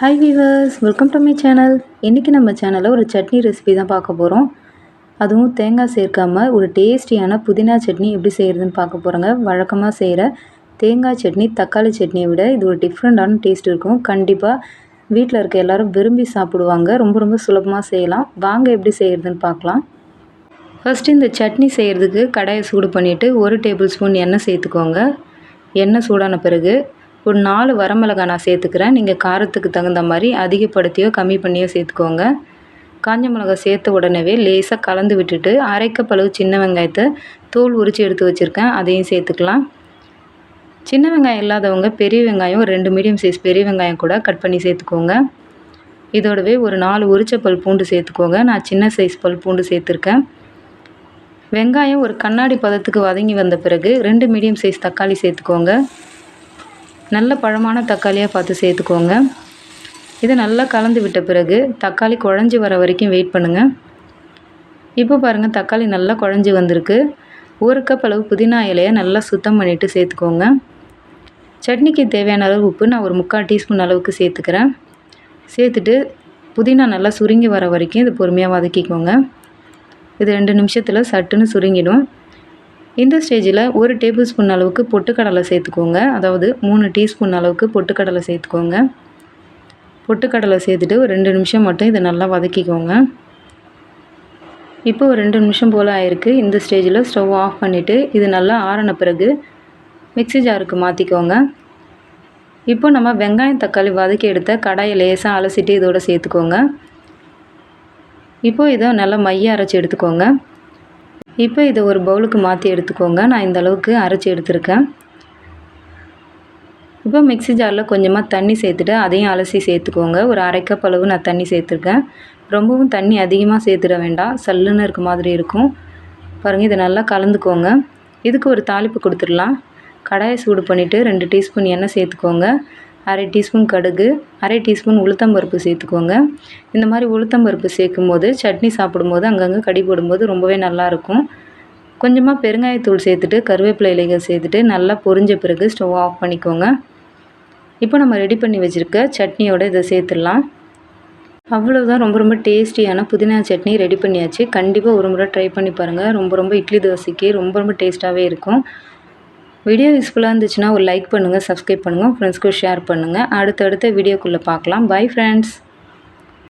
Hi viewers welcome to my channel இன்றைக்கி நம்ம சேனலில் ஒரு சட்னி ரெசிபி தான் பார்க்க போகிறோம் அதுவும் தேங்காய் சேர்க்காம ஒரு டேஸ்டியான புதினா சட்னி எப்படி செய்கிறதுன்னு பார்க்க போகிறோங்க வழக்கமாக செய்கிற தேங்காய் சட்னி தக்காளி சட்னியை விட இது ஒரு டிஃப்ரெண்ட்டான டேஸ்ட் இருக்கும். கண்டிப்பாக வீட்டில் இருக்க எல்லோரும் விரும்பி சாப்பிடுவாங்க. ரொம்ப ரொம்ப சுலபமாக செய்யலாம். வாங்க எப்படி செய்கிறதுன்னு பார்க்கலாம். ஃபஸ்ட்டு இந்த சட்னி செய்கிறதுக்கு கடாயை சூடு பண்ணிவிட்டு ஒரு டேபிள் ஸ்பூன் எண்ணெய் சேர்த்துக்கோங்க. எண்ணெய் சூடான பிறகு ஒரு நாலு வரமிளகாய் நான் சேர்த்துக்கிறேன். நீங்கள் காரத்துக்கு தகுந்த மாதிரி அதிகப்படுத்தியோ கம்மி பண்ணியோ சேர்த்துக்கோங்க. காஞ்ச மிளகா சேர்த்த உடனே லேசாக கலந்து விட்டுட்டு அரைக்கப்பளவு சின்ன வெங்காயத்தை தோல் உரித்து எடுத்து வச்சுருக்கேன். அதையும் சேர்த்துக்கலாம். சின்ன வெங்காயம் இல்லாதவங்க பெரிய வெங்காயம் ஒரு ரெண்டு மீடியம் சைஸ் பெரிய வெங்காயம் கூட கட் பண்ணி சேர்த்துக்கோங்க. இதோடவே ஒரு நாலு உரிச்ச பல் பூண்டு சேர்த்துக்கோங்க. நான் சின்ன சைஸ் பல் பூண்டு சேர்த்துருக்கேன். வெங்காயம் ஒரு கண்ணாடி பதத்துக்கு வதங்கி வந்த பிறகு ரெண்டு மீடியம் சைஸ் தக்காளி சேர்த்துக்கோங்க. நல்ல பழமான தக்காளியாக பார்த்து சேர்த்துக்கோங்க. இதை நல்லா கலந்து விட்ட பிறகு தக்காளி குழஞ்சி வர வரைக்கும் வெயிட் பண்ணுங்கள் இப்போ பாருங்கள் தக்காளி நல்லா குழஞ்சி வந்திருக்கு. ஒரு கப் அளவு புதினா இலையை நல்லா சுத்தம் பண்ணிவிட்டு சேர்த்துக்கோங்க. சட்னிக்கு தேவையான அளவு உப்பு நான் ஒரு முக்கால் டீஸ்பூன் அளவுக்கு சேர்த்துக்கிறேன். சேர்த்துட்டு புதினா நல்லா சுருங்கி வர வரைக்கும் இது பொறுமையாக வதக்கிக்கோங்க. இது ரெண்டு நிமிஷத்தில் சட்டுன்னு சுருங்கிடும். இந்த ஸ்டேஜில் ஒரு டேபிள் ஸ்பூன் அளவுக்கு பொட்டுக்கடலை சேர்த்துக்கோங்க. அதாவது மூணு டீஸ்பூன் அளவுக்கு பொட்டுக்கடலை சேர்த்துக்கோங்க. பொட்டுக்கடலை சேர்த்துட்டு ஒரு ரெண்டு நிமிஷம் மட்டும் இதை நல்லா வதக்கிக்கோங்க. இப்போ ஒரு ரெண்டு நிமிஷம் போல் ஆயிருக்கு. இந்த ஸ்டேஜில் ஸ்டவ் ஆஃப் பண்ணிவிட்டு இது நல்லா ஆறின பிறகு மிக்சி ஜாருக்கு மாற்றிக்கோங்க இப்போ நம்ம வெங்காயம் தக்காளி வதக்கி எடுத்த கடாயை லேசாக அலசிட்டு இதோடு சேர்த்துக்கோங்க. இப்போது இதை நல்லா மைய அரைச்சி எடுத்துக்கோங்க. இப்போ இதை ஒரு பவுலுக்கு மாற்றி எடுத்துக்கோங்க. நான் இந்த அளவுக்கு அரைச்சி எடுத்திருக்கேன். இப்போ மிக்ஸி ஜாரில் கொஞ்சமாக தண்ணி சேர்த்துட்டு அதையும் அலசி சேர்த்துக்கோங்க. ஒரு அரை கப் அளவு நான் தண்ணி சேர்த்துருக்கேன். ரொம்பவும் தண்ணி அதிகமாக சேர்த்துட வேண்டாம். சல்லுன்னு இருக்க மாதிரி இருக்கும். பாருங்கள் இதை நல்லா கலந்துக்கோங்க. இதுக்கு ஒரு தாளிப்பு கொடுத்துடலாம். கடாயை சூடு பண்ணிவிட்டு ரெண்டு டீஸ்பூன் எண்ணெய் சேர்த்துக்கோங்க. அரை டீஸ்பூன் கடுகு அரை டீஸ்பூன் உளுத்தம்பருப்பு சேர்த்துக்கோங்க. இந்த மாதிரி உளுத்தம்பருப்பு சேர்க்கும் போது சட்னி சாப்பிடும்போது அங்கங்கே கடி போடும்போது ரொம்பவே நல்லாயிருக்கும். கொஞ்சமாக பெருங்காயத்தூள் சேர்த்துட்டு கருவேப்பிலை இலைகள் சேர்த்துட்டு நல்லா பொரிஞ்ச பிறகு ஸ்டவ் ஆஃப் பண்ணிக்கோங்க. இப்போ நம்ம ரெடி பண்ணி வச்சுருக்க சட்னியோட இதை சேர்த்துடலாம். அவ்வளோதான் ரொம்ப ரொம்ப டேஸ்டியான புதினா சட்னி ரெடி பண்ணியாச்சு. கண்டிப்பாக ஒரு முறை ட்ரை பண்ணி பாருங்கள் ரொம்ப ரொம்ப இட்லி தோசைக்கு ரொம்ப ரொம்ப டேஸ்ட்டாகவே இருக்கும். வீடியோ யூஸ்ஃபுல்லாக இருந்துச்சுன்னா ஒரு லைக் பண்ணுங்கள் சப்ஸ்கிரைப் பண்ணுங்கள் ஃப்ரெண்ட்ஸ்க்கு ஷேர் பண்ணுங்கள் அடுத்தடுத்த வீடியோக்குள்ளே பார்க்கலாம். Bye friends